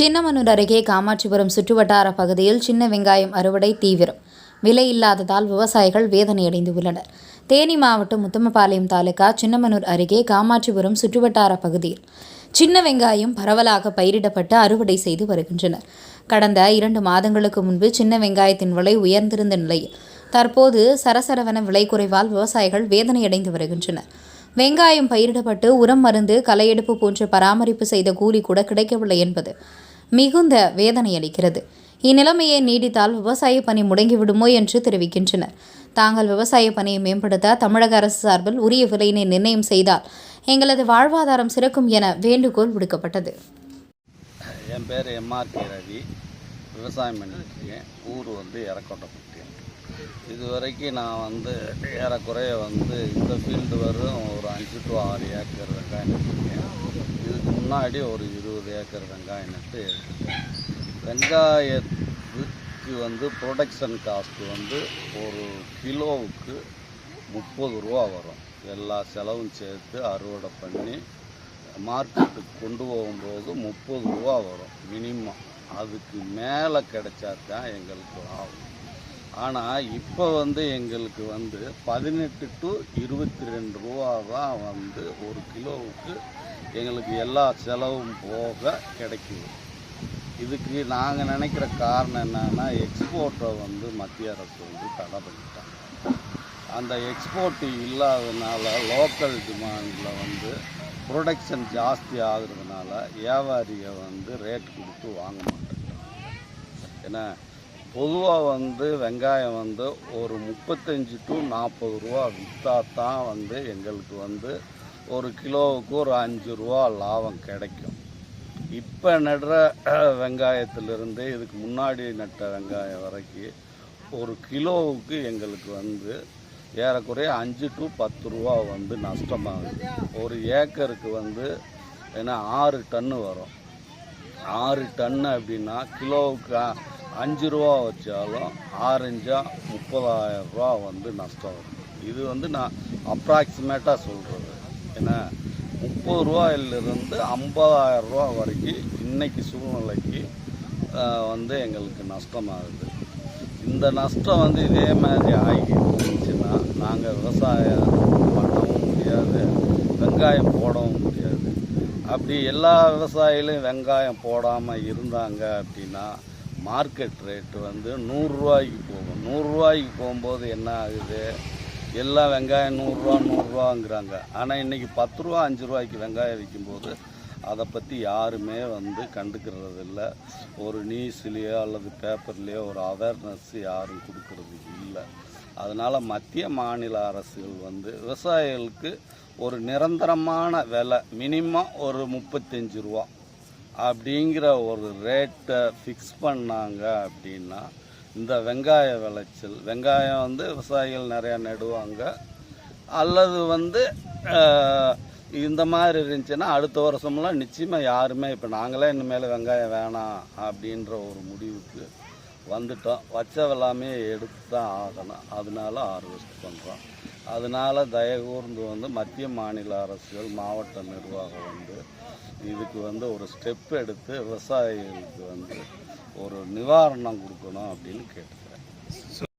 சின்னமனூர் அருகே காமாட்சிபுரம் சுற்றுவட்டார பகுதியில் சின்ன வெங்காயம் அறுவடை தீவிரம். விலை இல்லாததால் விவசாயிகள் வேதனையடைந்து உள்ளனர் தேனி மாவட்டம் முத்தமபாளையம் தாலுகா சின்னமனூர் அருகே காமாட்சிபுரம் சுற்றுவட்டார பகுதியில் சின்ன வெங்காயம் பரவலாக பயிரிடப்பட்டு அறுவடை செய்து வருகின்றனர். கடந்த இரண்டு மாதங்களுக்கு முன்பு சின்ன வெங்காயத்தின் விலை உயர்ந்திருந்த நிலையில் தற்போது சரசரவன விலை குறைவால் விவசாயிகள் வேதனையடைந்து வருகின்றனர். வெங்காயம் பயிரிடப்பட்டு உரம் மருந்து களையெடுப்பு போன்ற பராமரிப்பு செய்த கூலி கூட கிடைக்கவில்லை என்பது மிகுந்த வேதனையளிக்கிறது. இந்நிலைமையை நீடித்தால் விவசாய பணி முடங்கிவிடுமோ என்று தெரிவிக்கின்றனர். தாங்கள் விவசாய பணியை மேம்படுத்த தமிழக அரசு சார்பில் உரிய விலையினை நிர்ணயம் செய்தால் எங்களது வாழ்வாதாரம் சிறக்கும் என வேண்டுகோள் விடுக்கப்பட்டது. என் பேர் எம்ஆர் கே ரவி. விவசாயம் பண்ணிட்டுருக்கேன் ஊர் வந்து இறக்கோட்டப்பட்டி இது வரைக்கும் நான் வந்து ஏறக்குறைய வந்து இந்த ஃபீல்டு வரும் ஒரு அஞ்சு டு ஆறு ஏக்கர் வெங்காயம் நட்டுருக்கேன் இதுக்கு முன்னாடி ஒரு இருபது ஏக்கர் வெங்காயம் நட்டு வெங்காயத்துக்கு வந்து ப்ரொடக்ஷன் காஸ்ட் வந்து ஒரு கிலோவுக்கு முப்பது ரூபா வரும். எல்லா செலவும் சேர்த்து அறுவடை பண்ணி மார்க்கெட்டுக்கு கொண்டு போகும்போது முப்பது ரூபா வரும் மினிமம் அதுக்கு மேலே கிடைச்சா தான் எங்களுக்கு ஆகும் ஆனால் இப்போ வந்து எங்களுக்கு வந்து பதினெட்டு டு இருபத்தி ரெண்டு ரூபா தான் வந்து ஒரு கிலோவுக்கு எங்களுக்கு எல்லா செலவும் போக கிடைக்குது. இதுக்கு நாங்கள் நினைக்கிற காரணம் என்னன்னா எக்ஸ்போர்ட்டை வந்து மத்திய அரசு வந்து தடை பண்ணிட்டாங்க. அந்த எக்ஸ்போர்ட் இல்லாததுனால லோக்கல் டிமாண்டில் வந்து ப்ரொடக்ஷன் ஜாஸ்தி ஆகுறதுனால வியாபாரியை வந்து ரேட் கொடுத்து வாங்க மாட்டேங்கிறாங்க. ஏன்னா பொதுவாக வந்து வெங்காயம் வந்து ஒரு முப்பத்தஞ்சு டு நாற்பது ரூபா விற்றா தான் வந்து எங்களுக்கு வந்து ஒரு கிலோவுக்கு ஒரு அஞ்சு ரூபா லாபம் கிடைக்கும். இப்போ நடுற வெங்காயத்திலிருந்து இதுக்கு முன்னாடி நட்ட வெங்காயம் வரைக்கும் ஒரு கிலோவுக்கு எங்களுக்கு வந்து ஏறக்குறைய அஞ்சு டு பத்து ரூபா வந்து நஷ்டமாகுது. ஒரு ஏக்கருக்கு வந்து ஏன்னா ஆறு டன்னு வரும். ஆறு டன்னு அப்படின்னா கிலோவுக்கு அஞ்சு ரூபா வச்சாலும் ஆரஞ்சா முப்பதாயிரம் ரூபா வந்து நஷ்டம் வரும். இது வந்து நான் அப்ராக்சிமேட்டாக சொல்கிறது ஏன்னா முப்பது ரூபாயிலிருந்து ஐம்பதாயிரம் ரூபா வரைக்கும் இன்றைக்கி சூழ்நிலைக்கு வந்து எங்களுக்கு நஷ்டமாகுது. இந்த நஷ்டம் வந்து இதே மாதிரி ஆகிடுச்சுன்னா இருந்துச்சுன்னா நாங்கள் விவசாயம் பண்ணவும் முடியாது வெங்காயம் போடவும் முடியாது. அப்படி எல்லா விவசாயிகளும் வெங்காயம் போடாமல் இருந்தாங்க அப்படின்னா மார்க்கெட் ரேட்டு வந்து நூறுரூவாய்க்கு போகும். நூறுரூவாய்க்கு போகும்போது என்ன ஆகுது? எல்லாம் வெங்காயம் நூறுரூவா நூறுரூவாங்கிறாங்க. ஆனால் இன்றைக்கி பத்து ரூபா அஞ்சு ரூபாய்க்கு வெங்காயம் விற்கும்போது அதை பற்றி யாருமே வந்து கண்டுக்கிறது இல்லை ஒரு நியூஸ்லேயோ அல்லது பேப்பர்லேயோ ஒரு அவேர்னஸ் யாரும் கொடுக்கறது இல்லை. அதனால் மத்திய மாநில அரசுகள் வந்து விவசாயிகளுக்கு ஒரு நிரந்தரமான விலை மினிமம் ஒரு முப்பத்தஞ்சு ரூபா. அப்படிங்கிற ஒரு ரேட்டை ஃபிக்ஸ் பண்ணாங்க அப்படின்னா இந்த வெங்காய விளைச்சல். வெங்காயம் வந்து விவசாயிகள் நிறையா நடுவாங்க. அல்லது வந்து இந்த மாதிரி இருந்துச்சுன்னா அடுத்த வருஷம்லாம் நிச்சயமாக யாருமே இப்போ நாங்களே இனிமேல் வெங்காயம் வேணாம் அப்படின்ற ஒரு முடிவுக்கு வந்துட்டோம். வச்சவெல்லாமே எடுத்து தான் ஆகணும். அதனால ஹார்வெஸ்ட் பண்ணுறோம் அதனால தயகூர்ந்து வந்து மத்திய மாநில அரசுகள் மாவட்ட நிர்வாகம் வந்து இதுக்கு வந்து ஒரு ஸ்டெப் எடுத்து விவசாயிகளுக்கு வந்து ஒரு நிவாரணம் கொடுக்கணும் அப்படின்னு கேட்டுக்கிறேன்.